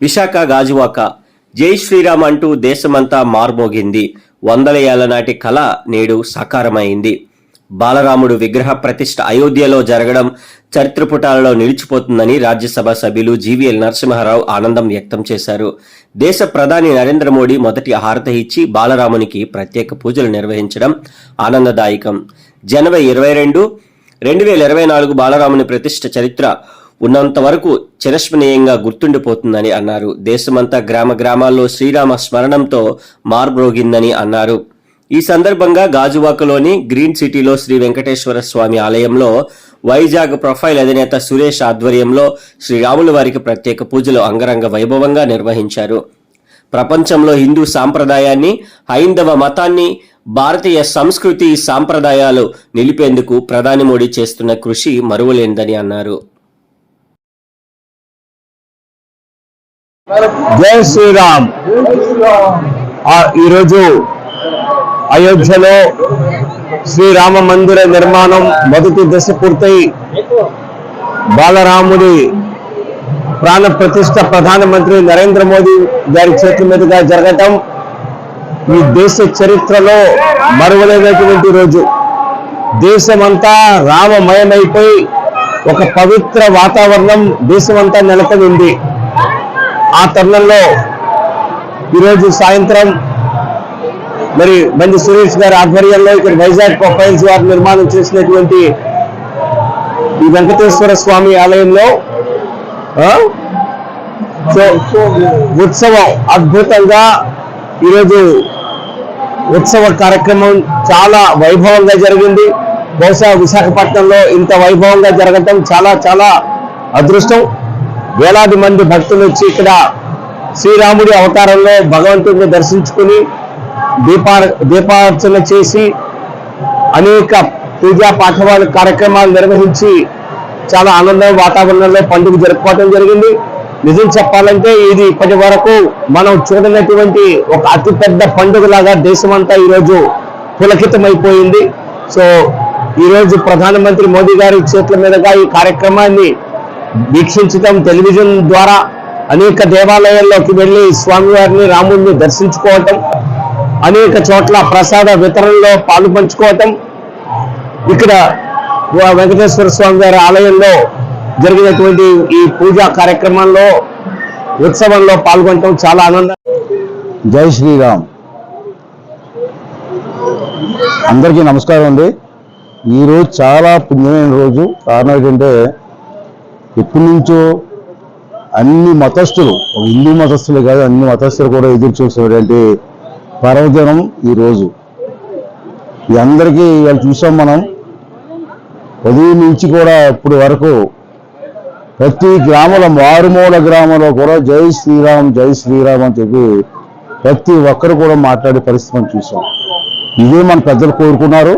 విశాఖ గాజువాక జై శ్రీరామ్ అంటూ దేశమంతా మార్మోగింది. వందల ఏళ్ళ నాటి కళ నేడు సాకారమైంది. బాలరాముడు విగ్రహ ప్రతిష్ట అయోధ్యలో జరగడం చరిత్ర పుటాలలో నిలిచిపోతుందని రాజ్యసభ సభ్యులు జీవీఎల్ నరసింహారావు ఆనందం వ్యక్తం చేశారు. దేశ ప్రధాని నరేంద్ర మోడీ మొదటి హారత ఇచ్చి బాలరామునికి ప్రత్యేక పూజలు నిర్వహించడం ఆనందదాయకం. జనవరి ఇరవై రెండు రెండు వేల ఇరవై నాలుగు బాలరాముని ప్రతిష్ఠ చరిత్ర ఉన్నంత వరకు చిరస్మరణీయంగా గుర్తుండిపోతుందని అన్నారు. దేశమంతా గ్రామ గ్రామాల్లో శ్రీరామ స్మరణంతో మార్బ్రోగిందని అన్నారు. ఈ సందర్భంగా గాజువాకలోని గ్రీన్ సిటీలో శ్రీ వెంకటేశ్వర స్వామి ఆలయంలో వైజాగ్ ప్రొఫైల్ అధినేత సురేష్ ఆధ్వర్యంలో శ్రీరాముల వారికి ప్రత్యేక పూజలు అంగరంగ వైభవంగా నిర్వహించారు. ప్రపంచంలో హిందూ సాంప్రదాయాన్ని హైందవ మతాన్ని భారతీయ సంస్కృతి సాంప్రదాయాలు నిలిపేందుకు ప్రధాని మోడీ చేస్తున్న కృషి మరువలేనిదని అన్నారు. జై శ్రీరామ్. ఈరోజు అయోధ్యలో శ్రీరామ మందిర నిర్మాణం మొదటి దశ పూర్తయి బాలరాముడి ప్రాణ ప్రతిష్ట ప్రధానమంత్రి నరేంద్ర మోదీ గారి చేతుల మీదుగా జరగటం ఈ దేశ చరిత్రలో మరువలేనటువంటి రోజు. దేశమంతా రామమయమైపోయి ఒక పవిత్ర వాతావరణం దేశమంతా నెలకొని ఉంది. ఆ తరుణంలో ఈరోజు సాయంత్రం మరి బండి సురేష్ గారి ఆధ్వర్యంలో ఇక్కడ వైజాగ్ ప్రొఫైల్స్ వారు నిర్మాణం చేసినటువంటి ఈ వెంకటేశ్వర స్వామి ఆలయంలో సో ఉత్సవం అద్భుతంగా ఈరోజు ఉత్సవ కార్యక్రమం చాలా వైభవంగా జరిగింది. బహుశా విశాఖపట్నంలో ఇంత వైభవంగా జరగటం చాలా చాలా అదృష్టం. వేలాది మంది భక్తులు వచ్చి ఇక్కడ శ్రీరాముడి అవతారంలో భగవంతుడిని దర్శించుకుని దీపా దీపార్చన చేసి అనేక పూజా పాఠవాలు కార్యక్రమాలు నిర్వహించి చాలా ఆనందం వాతావరణంలో పండుగ జరుపుకోవడం జరిగింది. నిజం చెప్పాలంటే ఇది ఇప్పటి వరకు మనం చూడనటువంటి ఒక అతిపెద్ద పండుగలాగా దేశమంతా ఈరోజు పులకితమైపోయింది. సో ఈరోజు ప్రధానమంత్రి మోదీ గారి చేతుల మీదుగా ఈ కార్యక్రమాన్ని వీక్షించటం టెలివిజన్ ద్వారా అనేక దేవాలయాల్లోకి వెళ్ళి స్వామివారిని రాముడిని దర్శించుకోవటం అనేక చోట్ల ప్రసాద వితరణలో పాలు పంచుకోవటం. ఇక్కడ వెంకటేశ్వర స్వామి గారి ఆలయంలో జరిగినటువంటి ఈ పూజా కార్యక్రమంలో ఉత్సవంలో పాల్గొనటం చాలా ఆనందం. జై శ్రీరామ్. అందరికీ నమస్కారం అండి. ఈరోజు చాలా పుణ్యమైన రోజు. కారణం ఏంటంటే ఎప్పటి నుంచో అన్ని మతస్థులు హిందూ మతస్థులు కాదు అన్ని మతస్థులు కూడా ఎదురు చూసేటువంటి పర్వదినం ఈరోజు. ఈ అందరికీ ఇవాళ చూసాం మనం. ఉదయం నుంచి కూడా ఇప్పుడు వరకు ప్రతి గ్రామంలో మారుమూల గ్రామంలో కూడా జై శ్రీరామ్ జై శ్రీరామ్ అని చెప్పి ప్రతి ఒక్కరు కూడా మాట్లాడే పరిస్థితి మనం చూసాం. ఇదే మన పెద్దలు కోరుకున్నారు.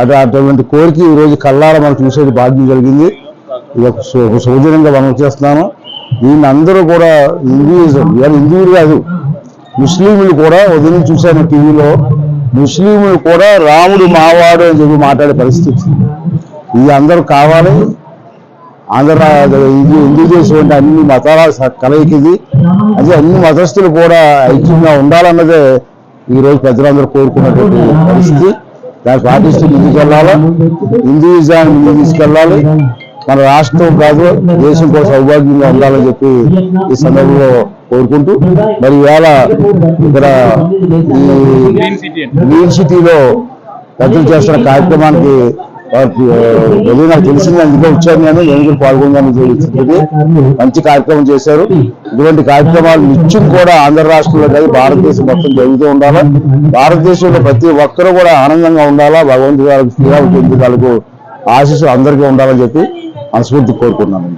అటు అటువంటి కోరిక ఈ రోజు కల్లారా మనం చూసేది భాగ్యం జరిగింది సౌజన్యంగా మనం చేస్తున్నాను. దీన్ని అందరూ కూడా హిందూయిజం ఇవాళ హిందువులు కాదు ముస్లింలు కూడా ఉదయం చూశాను టీవీలో. ముస్లింలు కూడా రాముడు మావాడు అని చెప్పి మాట్లాడే పరిస్థితి ఇది అందరూ కావాలి. ఆంధ్ర హిందూ హిందూ అన్ని మతాల స- కలయిక ఇది. అదే అన్ని మతస్థులు కూడా ఐక్యంగా ఉండాలన్నదే ఈ రోజు పెద్దలందరూ కోరుకున్నటువంటి పరిస్థితి. దాన్ని పాటిస్తూ ముందుకెళ్ళాలి? హిందూయిజాన్ని ముందుకు తీసుకెళ్ళాలి. మన రాష్ట్రం కాదు దేశం కూడా సౌభాగ్యంగా ఉండాలని చెప్పి ఈ సందర్భంలో కోరుకుంటూ మరి ఇవాళ ఇక్కడ ఈ గ్రీన్ సిటీలో పెద్దలు చేస్తున్న కార్యక్రమానికి ఉదయం నాకు తెలిసింది అందుకే వచ్చాను నేను నేను కూడా తెలిసింది మంచి కార్యక్రమం చేశారు. ఇటువంటి కార్యక్రమాలు నిత్యం కూడా ఆంధ్ర రాష్ట్రంలో కాదు భారతదేశం మొత్తం జరుగుతూ ఉండాలా. భారతదేశంలో ప్రతి ఒక్కరూ కూడా ఆనందంగా ఉండాలా భగవంతుడి గారికి శ్రీరామ వాళ్ళకు ఆశీస్సులు అందరికీ ఉండాలని చెప్పి మనస్ఫూర్తి కోరుకున్నాను